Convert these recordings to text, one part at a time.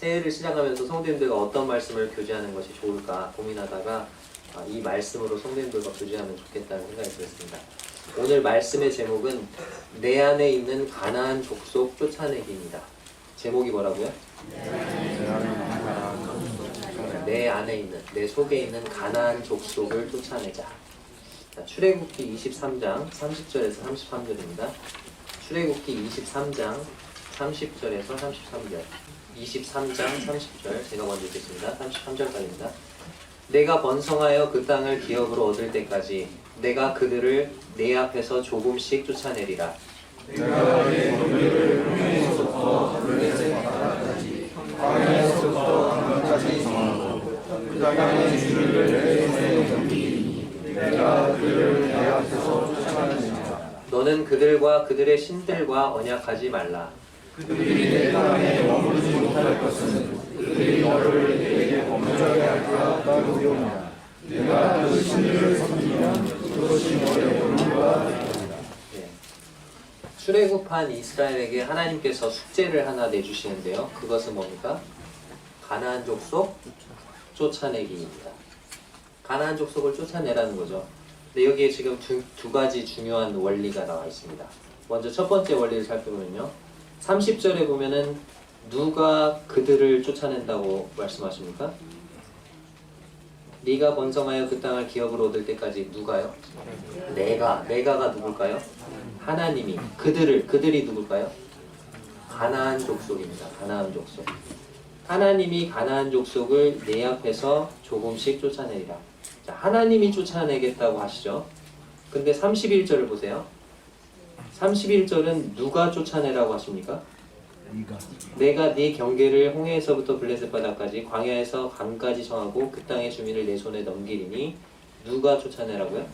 새해를 시작하면서 성도님들과 어떤 말씀을 교제하는 것이 좋을까 고민하다가 아, 이 말씀으로 성도님들과 교제하면 좋겠다는 생각이 들었습니다. 오늘 말씀의 제목은 내 안에 있는 가나안 족속 쫓아내기입니다. 제목이 뭐라고요? 내 안에 있는 내 속에 있는 가나안 족속을 쫓아내자. 자, 출애굽기 23장 30절에서 33절입니다. 출애굽기 23장 30절에서 33절. 23장 30절 제가 먼저 읽겠습니다. 33절까지입니다. 내가 번성하여 그 땅을 기업으로 얻을 때까지 내가 그들을 내 앞에서 조금씩 쫓아내리라. 내가 내 너희를 홍해에서부터 블레셋까지 광야에서부터 강까지 정하고 그 땅의 주를 내 손에 넘기리니 내가 그들을 내 앞에서 쫓아내니라 너는 그들과 그들의 신들과 언약하지 말라. 그들이 내 땅에 머무르지 못할 것은 그들이 너를 내게 범죄하게 할까 두려우냐 내가 그 신들을 섬기면 그것이 너의 예. 출애굽한 이스라엘에게 하나님께서 숙제를 하나 내주시는데요. 그것은 뭡니까? 가나안 족속 쫓아내기입니다. 가나안 족속을 쫓아내라는 거죠. 근데 여기에 지금 두, 두 가지 중요한 원리가 나와 있습니다. 먼저 첫 번째 원리를 살펴보면요. 30절에 보면은 누가 그들을 쫓아낸다고 말씀하십니까? 네가 번성하여 그 땅을 기업으로 얻을 때까지 누가요? 내가 내가가 누굴까요? 하나님이 그들을 그들이 누굴까요? 가나안 족속입니다. 가나안 족속. 하나님이 가나안 족속을 내 앞에서 조금씩 쫓아내리라. 자, 하나님이 쫓아내겠다고 하시죠. 근데 31절을 보세요. 31절은 누가 쫓아내라고 하십니까? 내가 네 경계를 홍해에서부터 블레셋 바다까지 광야에서 강까지 정하고 그 땅의 주민을 내 손에 넘기리니 누가 쫓아내라고요?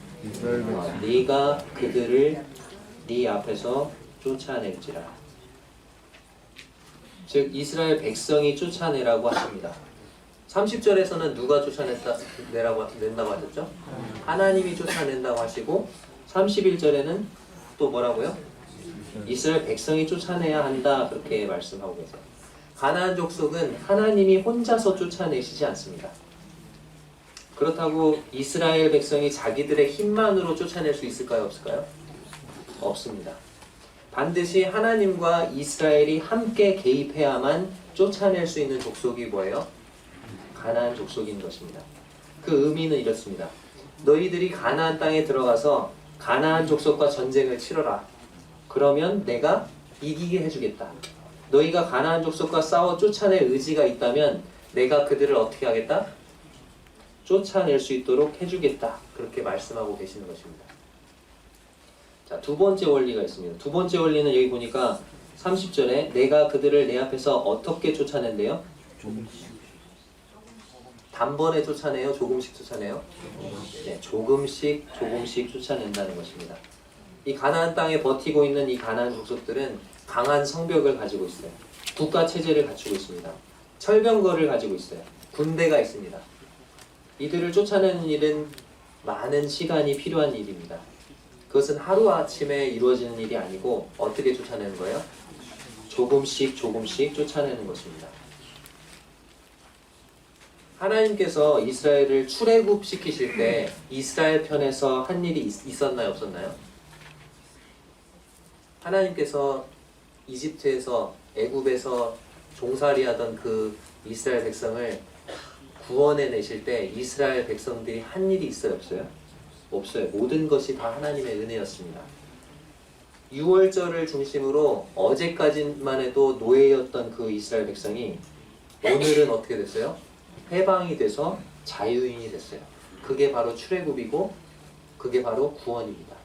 어, 네가 그들을 네 앞에서 쫓아낼지라. 즉 이스라엘 백성이 쫓아내라고 하십니다. 30절에서는 누가 쫓아냈다 내라고 낸다고 하셨죠? 하나님이 쫓아낸다고 하시고 31절에는 또 뭐라고요? 이스라엘 백성이 쫓아내야 한다 그렇게 말씀하고 계세요. 가나안 족속은 하나님이 혼자서 쫓아내시지 않습니다. 그렇다고 이스라엘 백성이 자기들의 힘만으로 쫓아낼 수 있을까요? 없을까요? 없습니다. 반드시 하나님과 이스라엘이 함께 개입해야만 쫓아낼 수 있는 족속이 뭐예요? 가나안 족속인 것입니다. 그 의미는 이렇습니다. 너희들이 가나안 땅에 들어가서 가나안 족속과 전쟁을 치러라. 그러면 내가 이기게 해주겠다. 너희가 가나안 족속과 싸워 쫓아낼 의지가 있다면 내가 그들을 어떻게 하겠다? 쫓아낼 수 있도록 해주겠다. 그렇게 말씀하고 계시는 것입니다. 자, 두 번째 원리가 있습니다. 두 번째 원리는 여기 보니까 30절에 내가 그들을 내 앞에서 어떻게 쫓아낸대요? 단번에 쫓아내요? 조금씩 쫓아내요? 네, 조금씩 조금씩 쫓아낸다는 것입니다. 이 가나안 땅에 버티고 있는 이 가나안 족속들은 강한 성벽을 가지고 있어요. 국가 체제를 갖추고 있습니다. 철병거를 가지고 있어요. 군대가 있습니다. 이들을 쫓아내는 일은 많은 시간이 필요한 일입니다. 그것은 하루아침에 이루어지는 일이 아니고 어떻게 쫓아내는 거예요? 조금씩 조금씩 쫓아내는 것입니다. 하나님께서 이스라엘을 출애굽 시키실 때 이스라엘 편에서 한 일이 있- 있었나요, 없었나요? 하나님께서 이집트에서 애굽에서 종살이하던 그 이스라엘 백성을 구원해 내실 때 이스라엘 백성들이 한 일이 있어요, 없어요? 없어요. 모든 것이 다 하나님의 은혜였습니다. 6월절을 중심으로 어제까지만 해도 노예였던 그 이스라엘 백성이 오늘은 어떻게 됐어요? 해방이 돼서 자유인이 됐어요. 그게 바로 출애굽이고 그게 바로 구원입니다.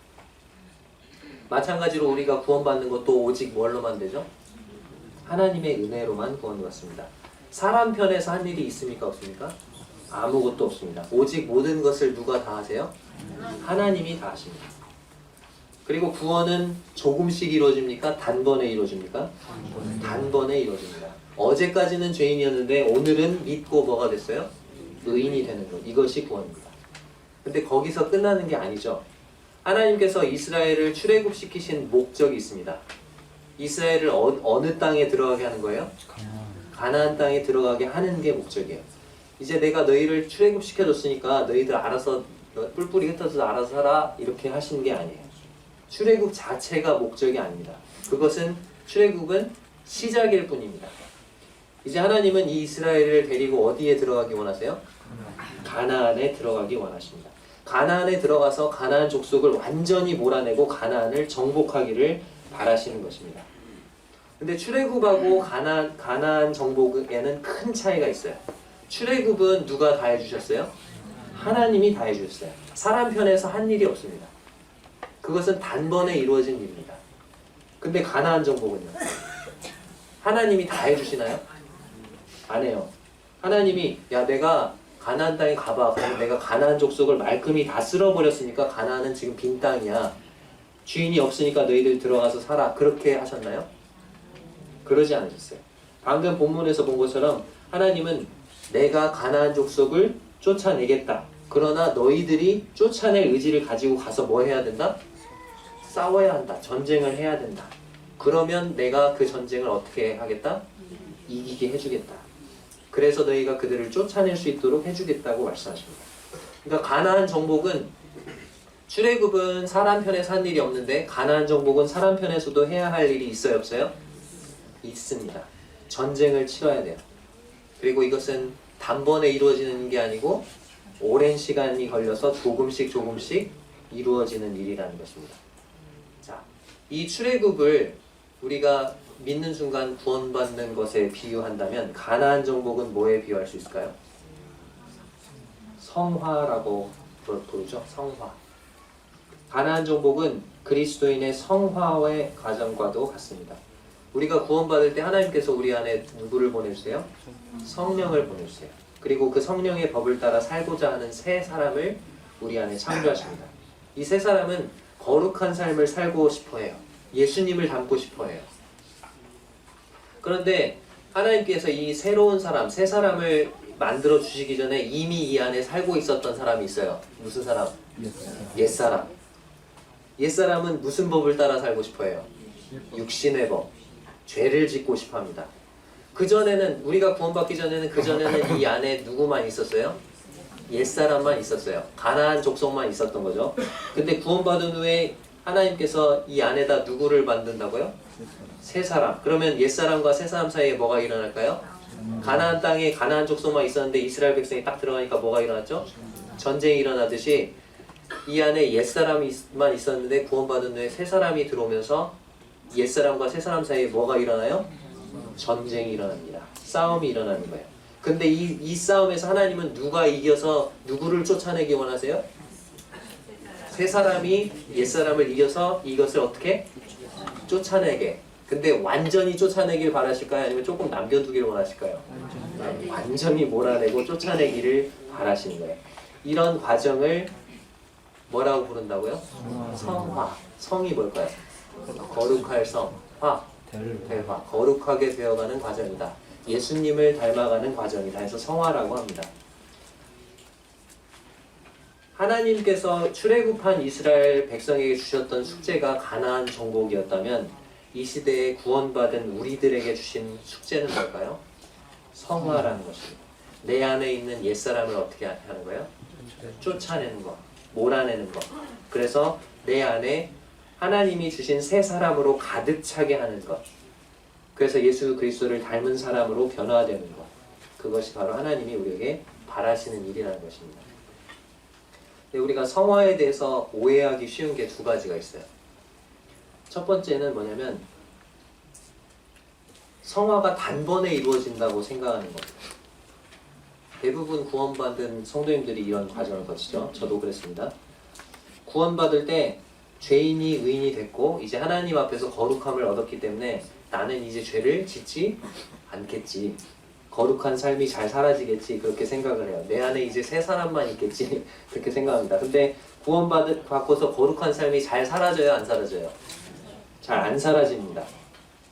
마찬가지로 우리가 구원받는 것도 오직 뭘로만 되죠? 하나님의 은혜로만 구원받습니다. 사람 편에서 한 일이 있습니까 없습니까? 아무것도 없습니다. 오직 모든 것을 누가 다 하세요? 하나님이 다 하십니다. 그리고 구원은 조금씩 이루어집니까? 단번에 이루어집니까? 단번에 이루어집니다. 어제까지는 죄인이었는데 오늘은 믿고 뭐가 됐어요? 의인이 되는 것. 이것이 구원입니다. 근데 거기서 끝나는 게 아니죠. 하나님께서 이스라엘을 출애굽시키신 목적이 있습니다. 이스라엘을 어, 어느 땅에 들어가게 하는 거예요? 가나안 땅에 들어가게 하는 게 목적이에요. 이제 내가 너희를 출애굽 시켜 줬으니까 너희들 알아서 뿔뿔이 흩어져서 알아서 살아 이렇게 하시는 게 아니에요. 출애굽 자체가 목적이 아닙니다. 그것은 출애굽은 시작일 뿐입니다. 이제 하나님은 이 이스라엘을 데리고 어디에 들어가기 원하세요? 가나안에 들어가기 원하십니다. 가나안에 들어가서 가나안 족속을 완전히 몰아내고 가나안을 정복하기를 바라시는 것입니다. 근데 출애굽하고 가나안 가나안 정복에는 큰 차이가 있어요. 출애굽은 누가 다 해주셨어요? 하나님이 다 해주셨어요. 사람 편에서 한 일이 없습니다. 그것은 단번에 이루어진 일입니다. 근데 가나안 정복은요? 하나님이 다 해주시나요? 안 해요. 하나님이 야 내가 가나안 땅에 가봐. 그럼 내가 가나안 족속을 말끔히 다 쓸어버렸으니까 가나안은 지금 빈 땅이야. 주인이 없으니까 너희들 들어가서 살아. 그렇게 하셨나요? 그러지 않으셨어요. 방금 본문에서 본 것처럼 하나님은 내가 가나안 족속을 쫓아내겠다. 그러나 너희들이 쫓아낼 의지를 가지고 가서 뭐 해야 된다? 싸워야 한다. 전쟁을 해야 된다. 그러면 내가 그 전쟁을 어떻게 하겠다? 이기게 해주겠다. 그래서 너희가 그들을 쫓아낼 수 있도록 해주겠다고 말씀하십니다. 그러니까 가나안 정복은 출애굽은 사람 편에서 한 일이 없는데 가나안 정복은 사람 편에서도 해야 할 일이 있어요, 없어요? 있습니다. 전쟁을 치러야 돼요. 그리고 이것은 단번에 이루어지는 게 아니고 오랜 시간이 걸려서 조금씩 조금씩 이루어지는 일이라는 것입니다. 자, 이 출애굽을 우리가 믿는 순간 구원받는 것에 비유한다면 가나안 정복은 뭐에 비유할 수 있을까요? 성화라고 부르- 부르죠. 성화. 가나안 정복은 그리스도인의 성화의 과정과도 같습니다. 우리가 구원받을 때 하나님께서 우리 안에 누구를 보내주세요? 성령을 보내주세요. 그리고 그 성령의 법을 따라 살고자 하는 새 사람을 우리 안에 창조하십니다. 이새 사람은 거룩한 삶을 살고 싶어 해요. 예수님을 닮고 싶어 해요. 그런데 하나님께서 이 새로운 사람, 새 사람을 만들어 주시기 전에 이미 이 안에 살고 있었던 사람이 있어요. 무슨 사람? 옛사람. 옛사람은 무슨 법을 따라 살고 싶어 해요? 육신의 법. 죄를 짓고 싶어 합니다. 그전에는 우리가 구원받기 전에는 그전에는 이 안에 누구만 있었어요? 옛사람만 있었어요. 가나안 족속만 있었던 거죠. 근데 구원받은 후에 하나님께서 이 안에다 누구를 만든다고요? 새 사람. 그러면 옛 사람과 새 사람 사이에 뭐가 일어날까요? 가나안 땅에 가나안 족속만 있었는데 이스라엘 백성이 딱 들어가니까 뭐가 일어났죠? 전쟁이 일어나듯이 이 안에 옛 사람만 있었는데 구원받은 후에 새 사람이 들어오면서 옛 사람과 새 사람 사이에 뭐가 일어나요? 전쟁이 일어납니다. 싸움이 일어나는 거예요. 근데 이, 이 싸움에서 하나님은 누가 이겨서 누구를 쫓아내기 원하세요? 새 사람이 옛 사람을 이겨서 이것을 어떻게 쫓아내게. 근데 완전히 쫓아내길 바라실까요? 아니면 조금 남겨두길 원하실까요? 완전히 몰아내고 쫓아내기를 바라시는 거예요. 이런 과정을 뭐라고 부른다고요? 성화. 성이 뭘까요? 거룩할 성. 화. 대화. 거룩하게 되어가는 과정이다. 예수님을 닮아가는 과정이다. 해서 성화라고 합니다. 하나님께서 출애굽한 이스라엘 백성에게 주셨던 숙제가 가나안 정복이었다면 이 시대에 구원받은 우리들에게 주신 숙제는 뭘까요? 성화라는 것입니다. 내 안에 있는 옛사람을 어떻게 하는 거예요? 쫓아내는 것, 몰아내는 것. 그래서 내 안에 하나님이 주신 새 사람으로 가득 차게 하는 것. 그래서 예수 그리스도를 닮은 사람으로 변화되는 것. 그것이 바로 하나님이 우리에게 바라시는 일이라는 것입니다. 근데 우리가 성화에 대해서 오해하기 쉬운 게 두 가지가 있어요. 첫 번째는 뭐냐면 성화가 단번에 이루어진다고 생각하는 겁니다. 대부분 구원받은 성도님들이 이런 과정을 거치죠. 저도 그랬습니다. 구원받을 때 죄인이 의인이 됐고 이제 하나님 앞에서 거룩함을 얻었기 때문에 나는 이제 죄를 짓지 않겠지. 거룩한 삶이 잘 사라지겠지 그렇게 생각을 해요. 내 안에 이제 새 사람만 있겠지 그렇게 생각합니다. 근데 구원받 받고서 거룩한 삶이 잘 사라져요, 안 사라져요? 잘 안 사라집니다.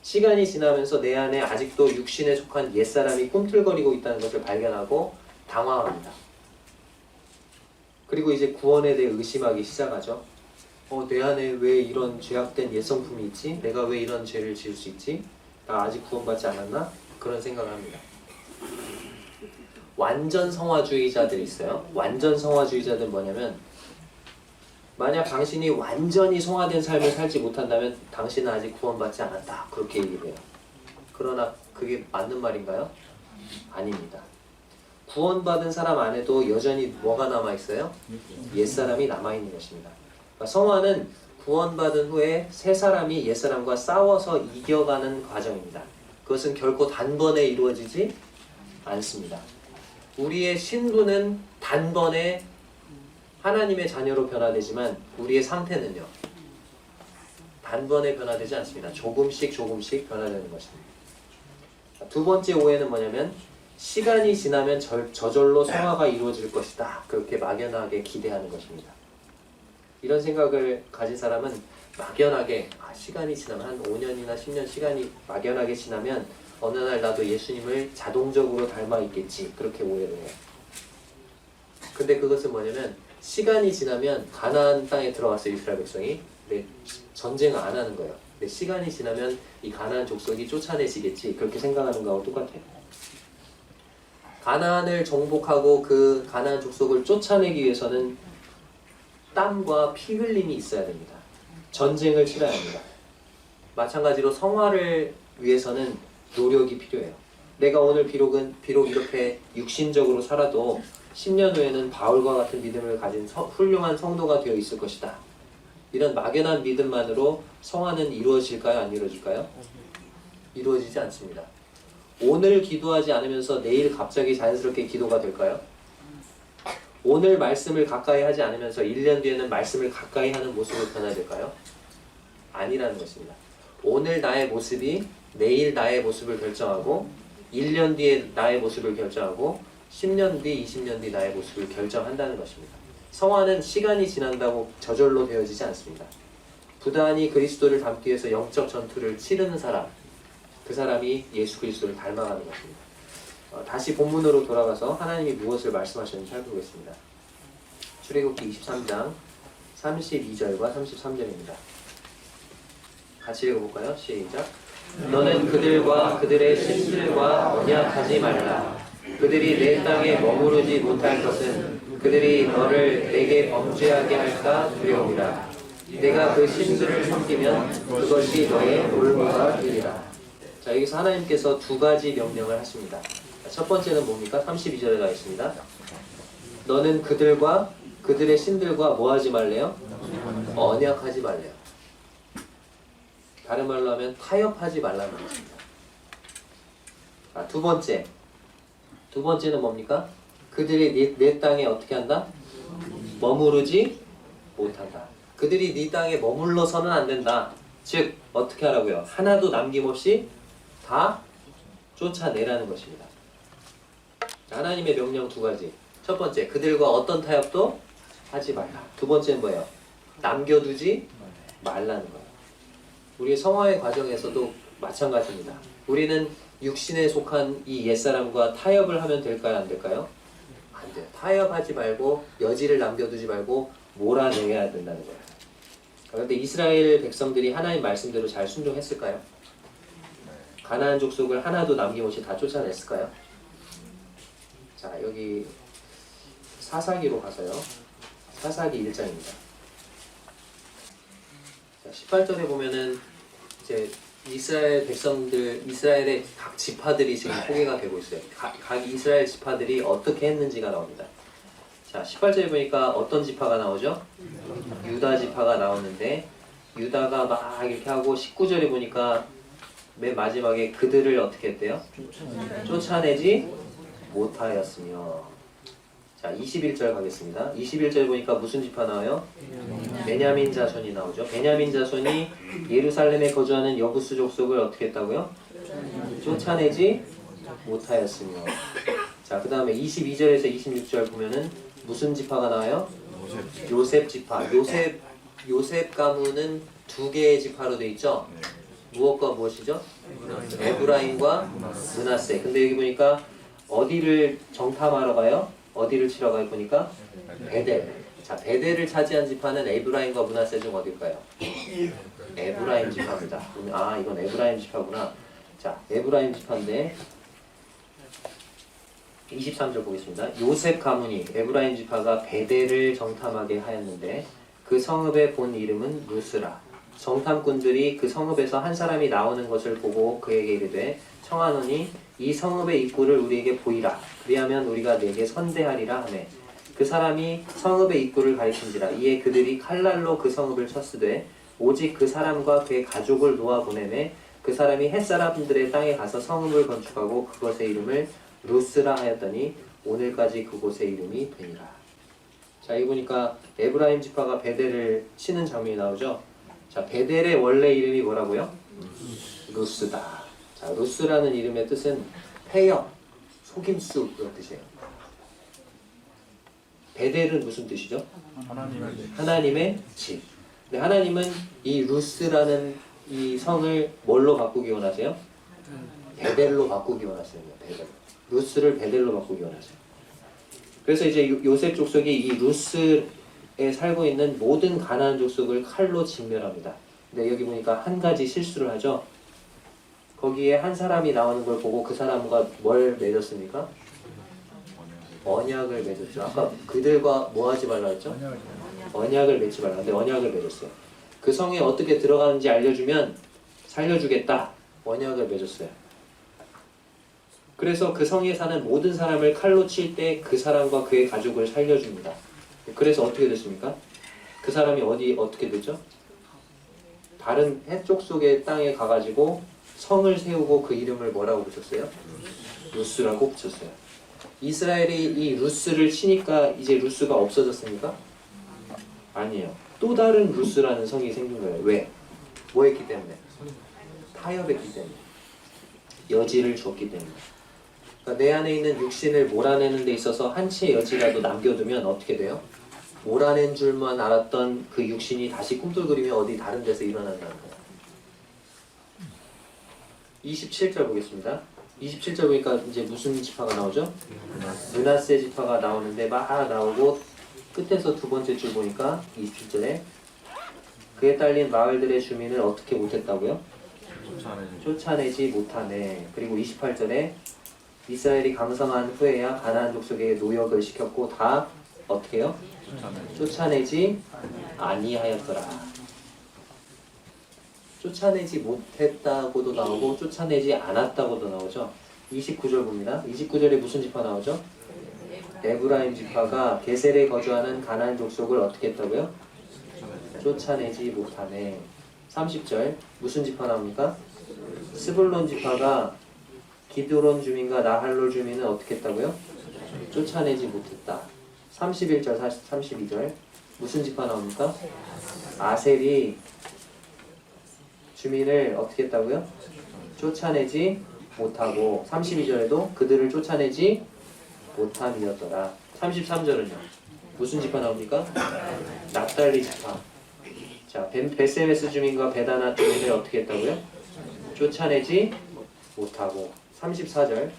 시간이 지나면서 내 안에 아직도 육신에 속한 옛 사람이 꿈틀거리고 있다는 것을 발견하고 당황합니다. 그리고 이제 구원에 대해 의심하기 시작하죠. 어, 내 안에 왜 이런 죄악된 옛 성품이 있지? 내가 왜 이런 죄를 지을 수 있지? 나 아직 구원받지 않았나? 그런 생각을 합니다. 완전 성화주의자들이 있어요. 완전 성화주의자들은 뭐냐면 만약 당신이 완전히 성화된 삶을 살지 못한다면 당신은 아직 구원받지 않았다. 그렇게 얘기를 해요. 그러나 그게 맞는 말인가요? 아닙니다. 구원받은 사람 안에도 여전히 뭐가 남아 있어요? 옛사람이 남아 있는 것입니다. 그러니까 성화는 구원받은 후에 새 사람이 옛 사람과 싸워서 이겨가는 과정입니다. 그것은 결코 단번에 이루어지지 않습니다. 우리의 신분은 단번에 하나님의 자녀로 변화되지만 우리의 상태는요. 단번에 변화되지 않습니다. 조금씩 조금씩 변화되는 것입니다. 두 번째 오해는 뭐냐면 시간이 지나면 절, 저절로 성화가 이루어질 것이다. 그렇게 막연하게 기대하는 것입니다. 이런 생각을 가진 사람은 막연하게 아, 시간이 지나면 한 5년이나 10년 시간이 막연하게 지나면 어느 날 나도 예수님을 자동적으로 닮아 있겠지 그렇게 오해를 해요. 근데 그것은 뭐냐면 시간이 지나면 가나안 땅에 들어왔어요 이스라엘 백성이. 근데 전쟁을 안 하는 거예요. 근데 시간이 지나면 이 가나안 족속이 쫓아내지겠지 그렇게 생각하는 거하고 똑같아요. 가나안을 정복하고 그 가나안 족속을 쫓아내기 위해서는 땀과 피 흘림이 있어야 됩니다. 전쟁을 치러야 합니다. 마찬가지로 성화를 위해서는 노력이 필요해요. 내가 오늘 비록은 비록 이렇게 육신적으로 살아도 10년 후에는 바울과 같은 믿음을 가진 서- 훌륭한 성도가 되어 있을 것이다. 이런 막연한 믿음만으로 성화는 이루어질까요? 안 이루어질까요? 이루어지지 않습니다. 오늘 기도하지 않으면서 내일 갑자기 자연스럽게 기도가 될까요? 오늘 말씀을 가까이 하지 않으면서 1년 뒤에는 말씀을 가까이 하는 모습으로 변화될까요? 아니라는 것입니다. 오늘 나의 모습이 내일 나의 모습을 결정하고 1년 뒤에 나의 모습을 결정하고 10년 뒤, 20년 뒤 나의 모습을 결정한다는 것입니다. 성화는 시간이 지난다고 저절로 되어지지 않습니다. 부단히 그리스도를 닮기 위해서 영적 전투를 치르는 사람, 그 사람이 예수 그리스도를 닮아가는 것입니다. 어, 다시 본문으로 돌아가서 하나님이 무엇을 말씀하셨는지 살펴보겠습니다. 출애굽기 23장 32절과 33절입니다. 같이 읽어볼까요? 시작. 너는 그들과 그들의 신들과 언약하지 말라. 그들이 내 땅에 머무르지 못할 것은 그들이 너를 내게 범죄하게 할까 두려움이라. 내가 그 신들을 섬기면 그것이 너의 올무가 되리라. 자 여기서 하나님께서 두 가지 명령을 하십니다. 첫 번째는 뭡니까? 32절에 나와 있습니다. 너는 그들과 그들의 신들과 뭐 하지 말래요? 언약하지 말래요. 다른 말로 하면 타협하지 말라는 것입니다. 아, 두 번째. 두 번째는 뭡니까? 그들이 네, 내 땅에 어떻게 한다? 머무르지 못한다. 그들이 네 땅에 머물러서는 안 된다. 즉 어떻게 하라고요? 하나도 남김없이 다 쫓아내라는 것입니다. 하나님의 명령 두 가지. 첫 번째, 그들과 어떤 타협도 하지 말라. 두 번째는 뭐예요? 남겨두지 말라는 거예요. 우리의 성화의 과정에서도 마찬가지입니다. 우리는 육신에 속한 이 옛사람과 타협을 하면 될까요? 안 될까요? 안 돼요. 타협하지 말고 여지를 남겨두지 말고 몰아내야 된다는 거예요. 그런데 이스라엘 백성들이 하나님 말씀대로 잘 순종했을까요? 가나안 족속을 하나도 남김없이 다 쫓아냈을까요? 자 여기 사사기로 가서요. 사사기 1장입니다. 자, 18절에 보면은 이스라엘 백성들, 이스라엘의 각 지파들이 지금 소개가 되고 있어요. 각, 각 이스라엘 지파들이 어떻게 했는지가 나옵니다. 자, 18절에 보니까 어떤 지파가 나오죠? 유다 지파가 나오는데 유다가 막 이렇게 하고 19절에 보니까 맨 마지막에 그들을 어떻게 했대요? 쫓아내지 못하였으며 자 21절 가겠습니다. 21절 보니까 무슨 지파 나와요? 베냐민 자손이 나오죠. 베냐민 자손이 예루살렘에 거주하는 여부수 족속을 어떻게 했다고요? 쫓아내지 못하였으며 자 그 다음에 22절에서 26절 보면은 무슨 지파가 나와요? 요셉 지파. 요셉 요셉 가문은 두 개의 지파로 돼 있죠. 무엇과 무엇이죠? 에브라임과 문하세. 근데 여기 보니까 어디를 정탐하러 가요? 어디를 치러 가요? 보니까 베델. 자, 베델을 차지한 지파는 에브라임과 문하세 중 어딜까요? 에브라임 지파입니다. 아, 이건 에브라임 지파구나. 자, 에브라임 지파인데 23절 보겠습니다. 요셉 가문이 에브라임 지파가 베델을 정탐하게 하였는데 그 성읍의 본 이름은 루스라. 정탐꾼들이 그 성읍에서 한 사람이 나오는 것을 보고 그에게 이르되 청하노니 이 성읍의 입구를 우리에게 보이라. 그리하면 우리가 내게 선대하리라 하매 그 사람이 성읍의 입구를 가리킨지라 이에 그들이 칼날로 그 성읍을 쳤으되 오직 그 사람과 그의 가족을 놓아 보내매 그 사람이 햇사람들의 땅에 가서 성읍을 건축하고 그것의 이름을 루스라 하였더니 오늘까지 그곳의 이름이 되니라. 자, 이 보니까 에브라임 지파가 베델을 치는 장면이 나오죠. 자, 베델의 원래 이름이 뭐라고요? 루스다. 자, 루스라는 이름의 뜻은 폐역, 속임수 그런 뜻이에요. 베델은 무슨 뜻이죠? 하나님의 하나님의 집. 근데 하나님은 이 루스라는 이 성을 뭘로 바꾸기 원하세요? 베델로 바꾸기 원하세요. 베델. 루스를 베델로 바꾸기 원하세요. 그래서 이제 요- 요셉 족속이 이 루스에 살고 있는 모든 가나안 족속을 칼로 진멸합니다. 근데 여기 보니까 한 가지 실수를 하죠. 거기에 한 사람이 나오는 걸 보고 그 사람과 뭘 맺었습니까? 언약을 맺었죠. 아까 그들과 뭐 하지 말라 했죠? 언약을 맺지 말라. 근데 언약을 맺었어요. 그 성에 어떻게 들어가는지 알려주면 살려주겠다. 언약을 맺었어요. 그래서 그 성에 사는 모든 사람을 칼로 칠 때 그 사람과 그의 가족을 살려줍니다. 그래서 어떻게 됐습니까? 그 사람이 어디 어떻게 되죠? 다른 해쪽 속의 땅에 가가지고 성을 세우고 그 이름을 뭐라고 붙였어요? 루스라고 붙였어요. 이스라엘이 이 루스를 치니까 이제 루스가 없어졌습니까? 아니에요. 또 다른 루스라는 성이 생긴 거예요. 왜? 뭐 했기 때문에? 타협했기 때문에. 여지를 줬기 때문에. 그러니까 내 안에 있는 육신을 몰아내는 데 있어서 한 치의 여지라도 남겨두면 어떻게 돼요? 몰아낸 줄만 알았던 그 육신이 다시 꿈틀거리며 어디 다른 데서 일어난다는 거예요. 27절 보겠습니다. 27절 보니까 이제 무슨 지파가 나오죠? 문하세 지파가 나오는데 막 나오고 끝에서 두 번째 줄 보니까 27절에 그에 딸린 마을들의 주민을 어떻게 못했다고요? 쫓아내지 못하네. 그리고 28절에 이스라엘이 강성한 후에야 가나안 족속에 노역을 시켰고 다 어떻게 해요? 쫓아내지 아니하였더라. 쫓아내지 못했다고도 나오고 쫓아내지 않았다고도 나오죠. 29절 봅니다. 29절에 무슨 지파 나오죠? 에브라임 지파가 게셀에 거주하는 가나안 족속을 어떻게 했다고요? 쫓아내지 못하네. 30절 무슨 지파 나옵니까? 스불론 지파가 기드론 주민과 나할롤 주민은 어떻게 했다고요? 쫓아내지 못했다. 31절 32절 무슨 지파 나옵니까? 아셀이 주민을 어떻게 했다고요? 쫓아내지 못하고 32절에도 그들을 쫓아내지 못함이었더라. 33절은요. 무슨 지파 나옵니까? 납달리 지파. 자, 벤- 베세메스 주민과 베다나 주민을 어떻게 했다고요? 쫓아내지 못하고 34절.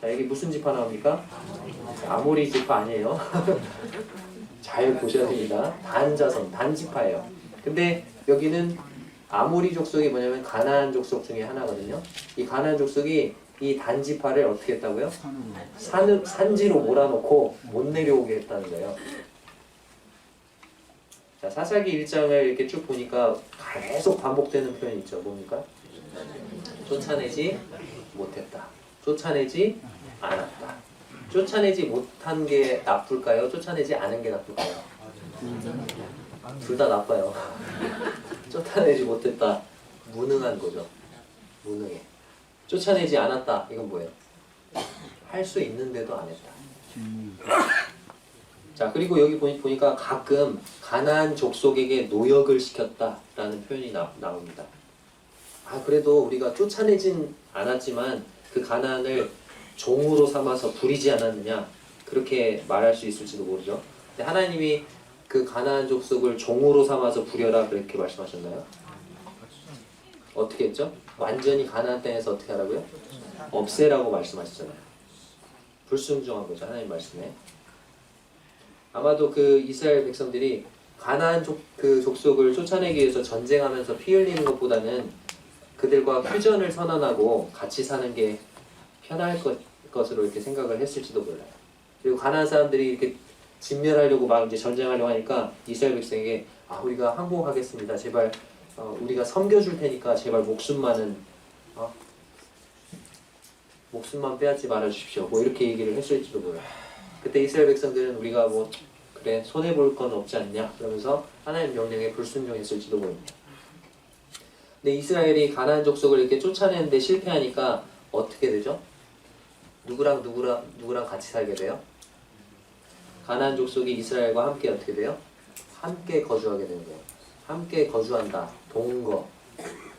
자, 여기 무슨 지파 나옵니까? 아모리 지파 아니에요. 잘 보셔야 됩니다. 단자성, 단지파예요. 근데 여기는 아모리 족속이 뭐냐면 가나안 족속 중에 하나거든요. 이 가나안 족속이 이 단지파를 어떻게 했다고요? 산, 산지로 몰아놓고 못 내려오게 했다는 거예요. 자, 사사기 1장을 이렇게 쭉 보니까 계속 반복되는 표현이 있죠. 뭡니까? 쫓아내지 못했다. 쫓아내지 않았다. 쫓아내지 못한 게 나쁠까요? 쫓아내지 않은 게 나쁠까요? 둘 다 나빠요. 쫓아내지 못했다. 무능한 거죠. 무능해. 쫓아내지 않았다. 이건 뭐예요? 할 수 있는데도 안 했다. 자 그리고 여기 보니, 보니까 가끔 가나안 족속에게 노역을 시켰다라는 표현이 나, 나옵니다. 아 그래도 우리가 쫓아내진 않았지만 그 가나안을 종으로 삼아서 부리지 않았느냐 그렇게 말할 수 있을지도 모르죠. 하나님이 그 가나안 족속을 종으로 삼아서 부려라 그렇게 말씀하셨나요? 어떻게 했죠? 완전히 가나안 땅에서 어떻게 하라고요? 없애라고 말씀하셨잖아요. 불순종한 거죠 하나님 말씀에. 아마도 그 이스라엘 백성들이 가나안 족, 그 족속을 쫓아내기 위해서 전쟁하면서 피 흘리는 것보다는 그들과 휴전을 선언하고 같이 사는 게 편할 것, 것으로 이렇게 생각을 했을지도 몰라요. 그리고 가난한 사람들이 이렇게 진멸하려고 막 이제 전쟁하려고 하니까 이스라엘 백성에게 아 우리가 항복하겠습니다. 제발 어, 우리가 섬겨줄 테니까 제발 목숨만은 어, 목숨만 빼앗지 말아 주십시오. 뭐 이렇게 얘기를 했을지도 몰라요. 그때 이스라엘 백성들은 우리가 뭐 그래 손해 볼 건 없지 않냐 그러면서 하나님 명령에 불순종했을지도 모릅니다. 근데 이스라엘이 가나안 족속을 이렇게 쫓아내는데 실패하니까 어떻게 되죠? 누구랑 누구랑 누구랑 같이 살게 돼요? 가나안 족속이 이스라엘과 함께 어떻게 돼요? 함께 거주하게 되는 거예요. 함께 거주한다. 동거.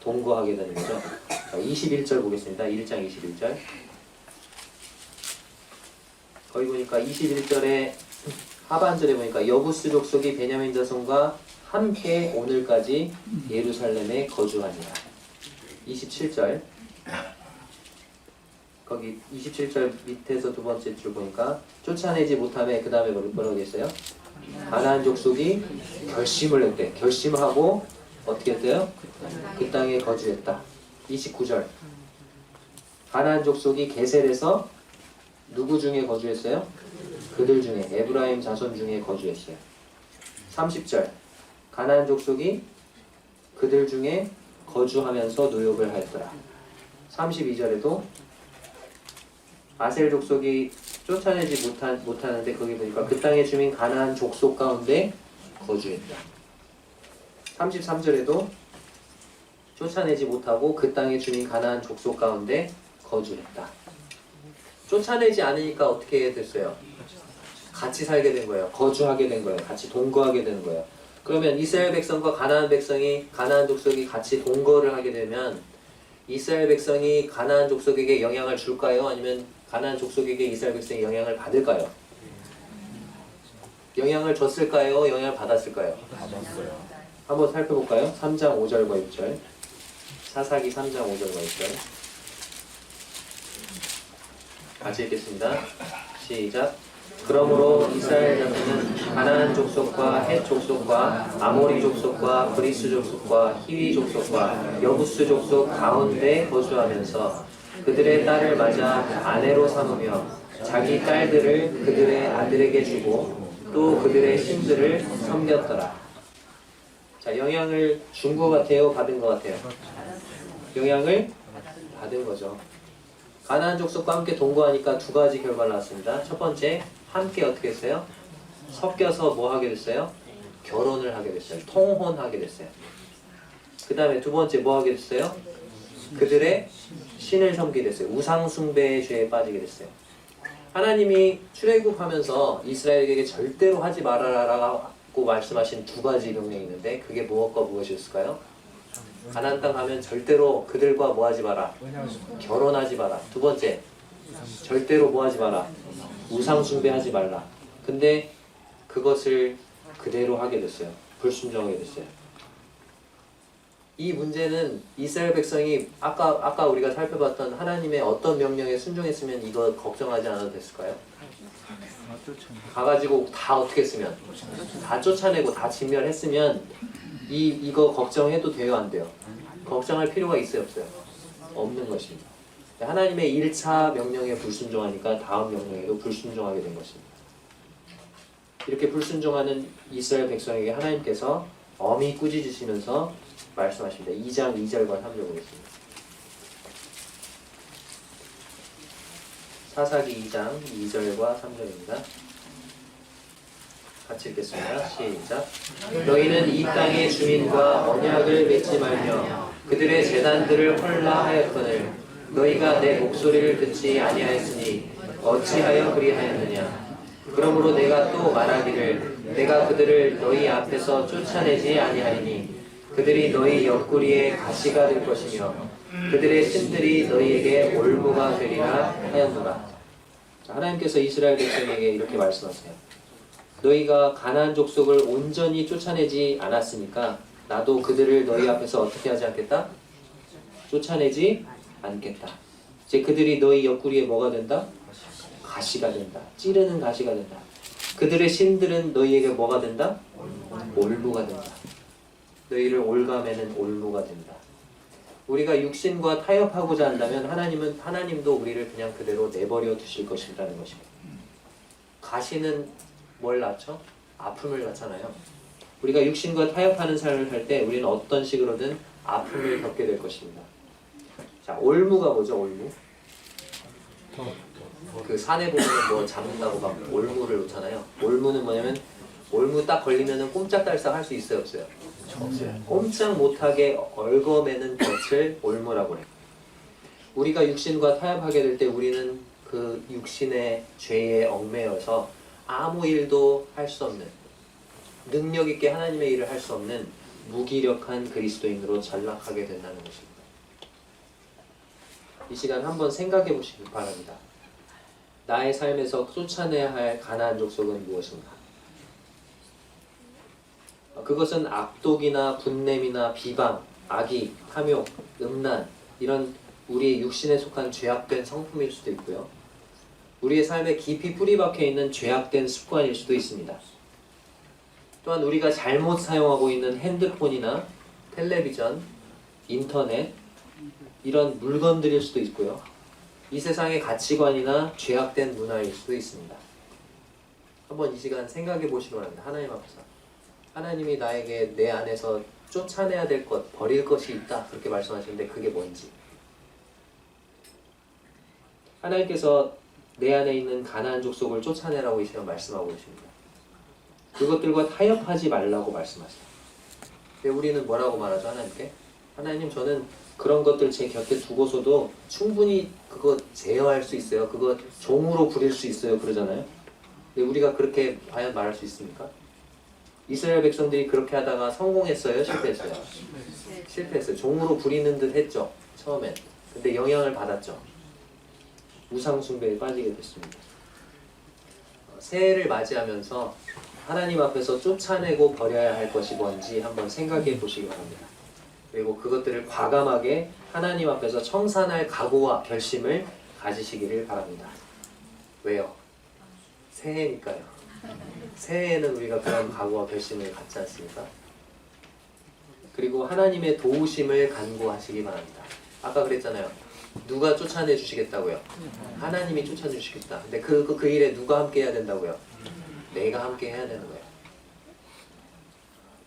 동거하게 되는 거죠. 자, 21절 보겠습니다. 1장 21절. 거기 보니까 21절에 하반절에 보니까 여부스 족속이 베냐민 자손과 함께 오늘까지 예루살렘에 거주하니라. 27절. 거기 27절 밑에서 두 번째 줄 보니까 쫓아내지 못함에 그 다음에 뭐라고 했어요? 가나안 족속이 결심을 했대. 결심하고 어떻게 했대요? 그 땅에 거주했다. 29절. 가나안 족속이 게셀에서 누구 중에 거주했어요? 그들 중에 에브라임 자손 중에 거주했어요. 30절. 가나안 족속이 그들 중에 거주하면서 노역을 하였더라. 32절에도 아셀 족속이 쫓아내지 못한, 못하는데 거기 보니까 그 땅의 주민 가나안 족속 가운데 거주했다. 33절에도 쫓아내지 못하고 그 땅의 주민 가나안 족속 가운데 거주했다. 쫓아내지 않으니까 어떻게 됐어요? 같이 살게 된 거예요. 거주하게 된 거예요. 같이 동거하게 되는 거예요. 그러면 이스라엘 백성과 가나안 백성이 가나안 족속이 같이 동거를 하게 되면 이스라엘 백성이 가나안 족속에게 영향을 줄까요? 아니면 가나안 족속에게 이스라엘 백성이 영향을 받을까요? 영향을 줬을까요? 영향을 받았을까요? 받았어요. 한번 살펴볼까요? 3장 5절과 6절. 사사기 3장 5절과 6절. 같이 읽겠습니다. 시작. 그러므로 이스라엘 자손은 가나안 족속과 헷 족속과 아모리 족속과 브리스 족속과 히위 족속과 여부스 족속 가운데 거주하면서 그들의 딸을 맞아 아내로 삼으며 자기 딸들을 그들의 아들에게 주고 또 그들의 신들을 섬겼더라. 자, 영향을 준 것 같아요? 받은 것 같아요? 영향을 받은 거죠. 가나안 족속과 함께 동거하니까 두 가지 결과가 나왔습니다. 첫 번째, 함께 어떻게 했어요? 섞여서 뭐 하게 됐어요? 결혼을 하게 됐어요. 통혼하게 됐어요. 그 다음에 두 번째 뭐 하게 됐어요? 그들의 신을 섬기게 됐어요. 우상 숭배의 죄에 빠지게 됐어요. 하나님이 출애굽하면서 이스라엘에게 절대로 하지 말아라라고 말씀하신 두 가지 명령이 있는데 그게 무엇과 무엇이었을까요? 가나안 땅 가면 절대로 그들과 뭐 하지 마라. 결혼하지 마라. 두 번째, 절대로 뭐 하지 마라. 우상 숭배하지 말라. 근데 그것을 그대로 하게 됐어요. 불순종하게 됐어요. 이 문제는 이스라엘 백성이 아까 아까 우리가 살펴봤던 하나님의 어떤 명령에 순종했으면 이거 걱정하지 않아도 됐을까요? 가가지고 다 어떻게 했으면 다 쫓아내고 다 진멸했으면 이 이거 걱정해도 돼요 안 돼요? 걱정할 필요가 있어요 없어요? 없는 것입니다. 하나님의 1차 명령에 불순종하니까 다음 명령에도 불순종하게 된 것입니다. 이렇게 불순종하는 이스라엘 백성에게 하나님께서 엄히 꾸짖으시면서 말씀하십니다. 2장 2절과 3절 보겠습니다. 사사기 2장 2절과 3절입니다. 같이 읽겠습니다. 시작. 너희는 이 땅의 주민과 언약을 맺지 말며 그들의 재단들을 헐라하였거늘 너희가 내 목소리를 듣지 아니하였으니 어찌하여 그리하였느냐 그러므로 내가 또 말하기를 내가 그들을 너희 앞에서 쫓아내지 아니하리니 그들이 너희 옆구리에 가시가 될 것이며 그들의 신들이 너희에게 올무가 되리라 하였노라 자, 하나님께서 이스라엘 백성에게 이렇게 말씀하세요 너희가 가나안 족속을 온전히 쫓아내지 않았으니까 나도 그들을 너희 앞에서 어떻게 하지 않겠다? 쫓아내지 않겠다. 이제 그들이 너희 옆구리에 뭐가 된다? 가시가 된다. 찌르는 가시가 된다. 그들의 신들은 너희에게 뭐가 된다? 올무가 된다. 너희를 올가매는 올무가 된다. 우리가 육신과 타협하고자 한다면 하나님은 하나님도 우리를 그냥 그대로 내버려 두실 것이라는 것입니다. 가시는 뭘 낳죠? 아픔을 낳잖아요. 우리가 육신과 타협하는 삶을 살 때 우리는 어떤 식으로든 아픔을 겪게 될 것입니다. 자, 올무가 뭐죠? 올무? 그 산에 보면 뭐 잡는다고 막 올무를 놓잖아요. 올무는 뭐냐면 올무 딱 걸리면은 꼼짝달싹 할 수 있어요, 없어요? 꼼짝 못하게 얽어매는 덫을 올무라고 해요. 우리가 육신과 타협하게 될 때 우리는 그 육신의 죄에 얽매여서 아무 일도 할 수 없는 능력 있게 하나님의 일을 할 수 없는 무기력한 그리스도인으로 전락하게 된다는 것입니다. 이 시간 한번 생각해 보시기 바랍니다. 나의 삶에서 쫓아내야 할 가나안 족속은 무엇인가? 그것은 악독이나 분냄이나 비방, 악의, 탐욕, 음란 이런 우리 육신에 속한 죄악된 성품일 수도 있고요. 우리의 삶에 깊이 뿌리박혀 있는 죄악된 습관일 수도 있습니다. 또한 우리가 잘못 사용하고 있는 핸드폰이나 텔레비전, 인터넷 이런 물건들일 수도 있고요. 이 세상의 가치관이나 죄악된 문화일 수도 있습니다. 한번 이 시간 생각해 보시기 바랍니다. 하나님 앞에서 하나님이 나에게 내 안에서 쫓아내야 될 것, 버릴 것이 있다 그렇게 말씀하시는데 그게 뭔지 하나님께서 내 안에 있는 가나안 족속을 쫓아내라고 이 시간 말씀하고 계십니다. 그것들과 타협하지 말라고 말씀하세요. 근데 우리는 뭐라고 말하죠 하나님께? 하나님 저는 그런 것들 제 곁에 두고서도 충분히 그거 제어할 수 있어요. 그거 종으로 부릴 수 있어요. 그러잖아요. 근데 우리가 그렇게 과연 말할 수 있습니까? 이스라엘 백성들이 그렇게 하다가 성공했어요? 실패했어요? 실패했어요. 종으로 부리는 듯 했죠. 처음엔. 근데 영향을 받았죠. 우상숭배에 빠지게 됐습니다. 어, 새해를 맞이하면서 하나님 앞에서 쫓아내고 버려야 할 것이 뭔지 한번 생각해 보시기 바랍니다. 그리고 그것들을 과감하게 하나님 앞에서 청산할 각오와 결심을 가지시기를 바랍니다. 왜요? 새해니까요. 새해에는 우리가 그런 각오와 결심을 갖지 않습니까? 그리고 하나님의 도우심을 간구하시기 바랍니다. 아까 그랬잖아요. 누가 쫓아내 주시겠다고요? 하나님이 쫓아주시겠다. 근데 그, 그, 그 일에 누가 함께 해야 된다고요? 내가 함께 해야 되는 거예요.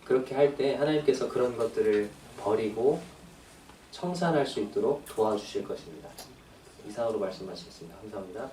그렇게 할 때 하나님께서 그런 것들을 버리고 청산할 수 있도록 도와주실 것입니다. 이상으로 말씀하시겠습니다. 감사합니다.